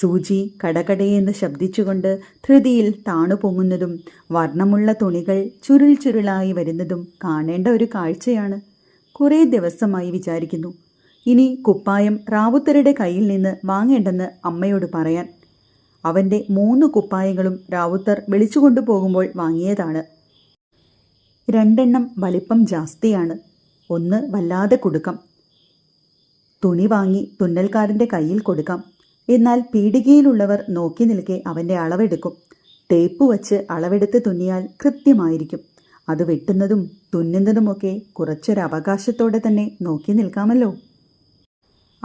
സൂചി കടകടയെന്ന് ശബ്ദിച്ചുകൊണ്ട് ധൃതിയിൽ താണുപൊങ്ങുന്നതും വർണമുള്ള തുണികൾ ചുരുൾ ചുരുളായി വരുന്നതും കാണേണ്ട ഒരു കാഴ്ചയാണ്. കുറേ ദിവസമായി വിചാരിക്കുന്നു. ഇനി കുപ്പായം റാവുത്തരുടെ കയ്യിൽ നിന്ന് വാങ്ങേണ്ടെന്ന് അമ്മയോട് പറയാൻ. അവന്റെ മൂന്ന് കുപ്പായങ്ങളും റാവുത്തർ വിളിച്ചുകൊണ്ടു പോകുമ്പോൾ വാങ്ങിയതാണ്. രണ്ടെണ്ണം വലിപ്പം ജാസ്തിയാണ്. ഒന്ന് വല്ലാതെ കൊടുക്കാം. തുണി വാങ്ങി തുന്നൽക്കാരന്റെ കയ്യിൽ കൊടുക്കാം. എന്നാൽ പീടികയിലുള്ളവർ നോക്കി നിൽക്കെ അവന്റെ അളവെടുക്കും. തേപ്പ് വച്ച് അളവെടുത്ത് തുന്നിയാൽ കൃത്യമായിരിക്കും. അത് വെട്ടുന്നതും തുന്നുന്നതുമൊക്കെ കുറച്ചൊരു അവകാശത്തോടെ തന്നെ നോക്കി നിൽക്കാമല്ലോ.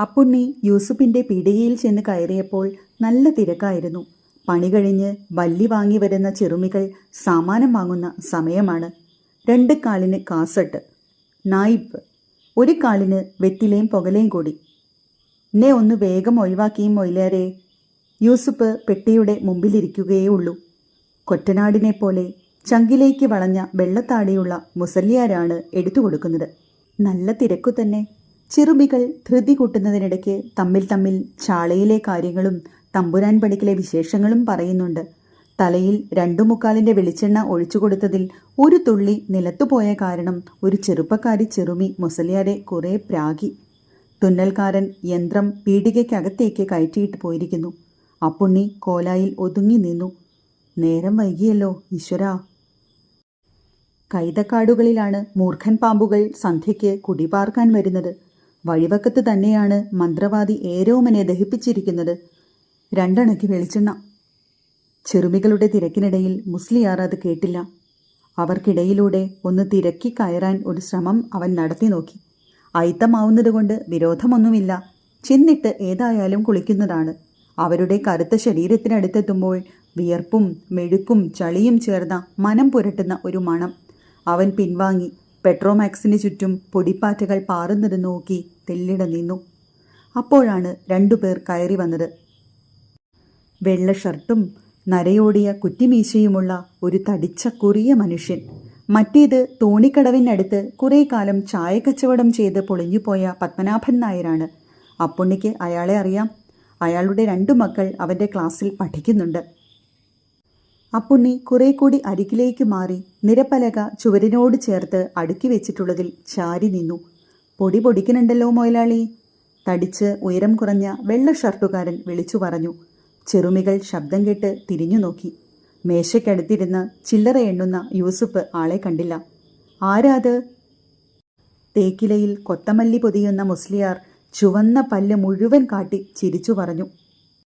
അപ്പുണ്ണി യൂസുഫിന്റെ പീടികയിൽ ചെന്ന് കയറിയപ്പോൾ നല്ല തിരക്കായിരുന്നു. പണി കഴിഞ്ഞ് വല്ലി വാങ്ങി വരുന്ന ചെറുമികൾ സാമാനം വാങ്ങുന്ന സമയമാണ്. രണ്ട് കാലിന് കാസട്ട് നായിപ്പ് ഒരു കാലിന് വെറ്റിലയും പുകലയും കൂടി. എന്നെ ഒന്ന് വേഗം ഒഴിവാക്കിയും മൊയിലേറെ യൂസുഫ് പെട്ടിയുടെ മുമ്പിലിരിക്കുകയേ ഉള്ളൂ. കൊറ്റനാടിനെ പോലെ ചങ്കിലേക്ക് വളഞ്ഞ വെള്ളത്താടിയുള്ള മുസല്യാരാണ് എടുത്തു കൊടുക്കുന്നത്. നല്ല തിരക്കു തന്നെ. ചെറുമികൾ ധൃതി കൂട്ടുന്നതിനിടയ്ക്ക് തമ്മിൽ തമ്മിൽ ചാളയിലെ കാര്യങ്ങളും തമ്പുരാൻ പടിക്കിലെ വിശേഷങ്ങളും പറയുന്നുണ്ട്. തലയിൽ രണ്ടു മുക്കാലിന്റെ വെളിച്ചെണ്ണ ഒഴിച്ചു കൊടുത്തതിൽ ഒരു തുള്ളി നിലത്തുപോയ കാരണം ഒരു ചെറുപ്പക്കാരി ചെറുമി മുസലിയാരെ കുറേ പ്രാഗി തുന്നൽക്കാരൻ യന്ത്രം പീടികയ്ക്കകത്തേക്ക് കയറ്റിയിട്ട് പോയിരിക്കുന്നു. അപ്പുണ്ണി കോലായിൽ ഒതുങ്ങി നിന്നു. നേരം വൈകിയല്ലോ ഈശ്വര. കൈതക്കാടുകളിലാണ് മൂർഖൻ പാമ്പുകൾ സന്ധ്യയ്ക്ക് കുടിപാർക്കാൻ വരുന്നത്. വഴിവക്കത്ത് തന്നെയാണ് മന്ത്രവാദി ഏരോമനെ ദഹിപ്പിച്ചിരിക്കുന്നത്. രണ്ടണയ്ക്ക് വെളിച്ചെണ്ണ. ചെറുമികളുടെ തിരക്കിനിടയിൽ മുസ്ലിയാർ അത് കേട്ടില്ല. അവർക്കിടയിലൂടെ ഒന്ന് തിരക്കി കയറാൻ ഒരു ശ്രമം അവൻ നടത്തി നോക്കി. അയിത്തമാവുന്നതുകൊണ്ട് വിരോധമൊന്നുമില്ല. ചെന്നിട്ട് ഏതായാലും കുളിക്കുന്നതാണ്. അവരുടെ കറുത്ത ശരീരത്തിനടുത്തെത്തുമ്പോൾ വിയർപ്പും മെഴുക്കും ചളിയും ചേർന്ന മനം പുരട്ടുന്ന ഒരു മണം. അവൻ പിൻവാങ്ങി പെട്രോമാക്സിന് ചുറ്റും പൊടിപ്പാറ്റകൾ പാറുന്നത് നോക്കി തെല്ലിട നിന്നു. അപ്പോഴാണ് രണ്ടുപേർ കയറി വന്നത്. വെള്ള ഷർട്ടും നരയോടിയ കുറ്റിമീശയുമുള്ള ഒരു തടിച്ച കുറിയ മനുഷ്യൻ. മറ്റേത് തോണിക്കടവിനടുത്ത് കുറേ കാലം ചായക്കച്ചവടം ചെയ്ത് പൊളിഞ്ഞുപോയ പത്മനാഭൻ നായരാണ്. അപ്പുണ്ണിക്ക് അയാളെ അറിയാം. അയാളുടെ രണ്ടു മക്കൾ അവന്റെ ക്ലാസ്സിൽ പഠിക്കുന്നുണ്ട്. അപ്പുണ്ണി കുറെ കൂടി അരികിലേക്ക് മാറി നിരപ്പലക ചുവരിനോട് ചേർത്ത് അടുക്കി വെച്ചിട്ടുള്ളതിൽ ചാരി നിന്നു. പൊടി പൊടിക്കുന്നുണ്ടല്ലോ മൊയലാളി തടിച്ച് ഉയരം കുറഞ്ഞ വെള്ള ഷർട്ടുകാരൻ വിളിച്ചു പറഞ്ഞു. ചെറുമികൾ ശബ്ദം കേട്ട് തിരിഞ്ഞു നോക്കി മേശയ്ക്കടുത്തിരുന്ന് ചില്ലറ എണ്ണുന്ന യൂസുഫ് ആളെ കണ്ടില്ല. ആരാത്? തേക്കിലയിൽ കൊത്തമല്ലി പൊതിയുന്ന മുസ്ലിയാർ ചുവന്ന പല്ല് മുഴുവൻ കാട്ടി ചിരിച്ചു പറഞ്ഞു.